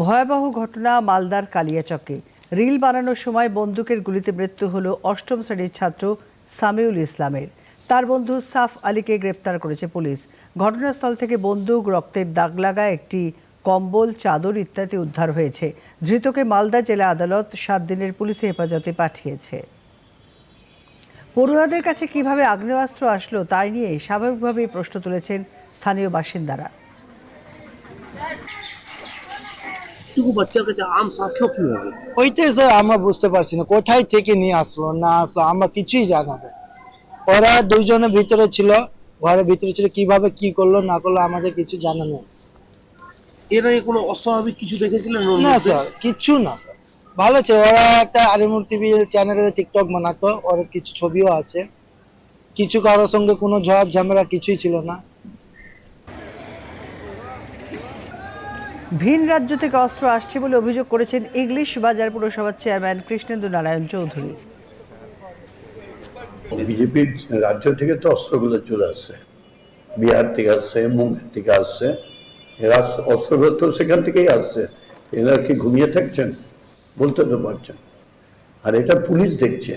ভয়াবহ ঘটনা মালদার কালিয়াচকে। রিল বানানোর সময় বন্দুকের গুলিতে মৃত্যু হল অষ্টম শ্রেণির ছাত্র সামিউল ইসলামের। তার বন্ধু সাফ আলীকে গ্রেপ্তার করেছে পুলিশ। ঘটনাস্থল থেকে বন্দুক, রক্তের দাগ লাগা, একটি কম্বল, চাদর ইত্যাদি উদ্ধার হয়েছে। ধৃতকে মালদা জেলা আদালত সাত দিনের পুলিশে হেফাজতে পাঠিয়েছে। পড়ুয়াদের কাছে কীভাবে আগ্নেয়াস্ত্র আসলো তাই নিয়ে স্বাভাবিকভাবেই প্রশ্ন তুলেছেন স্থানীয় বাসিন্দারা। টুকু বাচ্চার কাছে আম আসলো কীভাবে? ওইটাই স্যার আমরা বুঝতে পারছি না কোথায় থেকে নিয়ে আসলো না আসলো আমরা কিছুই জানা যায় ওরা দুইজনের ভিতরে ছিল ঘরের ভিতরে ছিল কীভাবে কি করল না করল আমাদের কিছু জানা নেই। এর কোনো অস্বাভাবিক কিছু দেখেছিলেন না স্যার কিচ্ছু না স্যার। ভালো ছিল ওরা একটা আরিমুর টিভি চ্যানেলে টিকটক বানাতো ওর কিছু ছবিও আছে। কিছু কারোর সঙ্গে কোনো ঝড় ঝামেলা কিছুই ছিল না। ভিন রাজ্য থেকে অস্ত্র আসছে বলে অভিযোগ করেছেন ইংলিশ বাজার পুরসভার চেয়ারম্যান কৃষ্ণেন্দু নারায়ণ চৌধুরী। বিজেপির রাজ্য থেকে তো অস্ত্রগুলো চলে আসছে। বিহার থেকে আসছে, মুম্বাই থেকে আসছে। এরা অস্ত্রগুলো তো সেখান থেকেই আসছে। এরা কি ঘুমিয়ে থাকছেন? বলতে তো পারছেন। আর এটা পুলিশ দেখছে।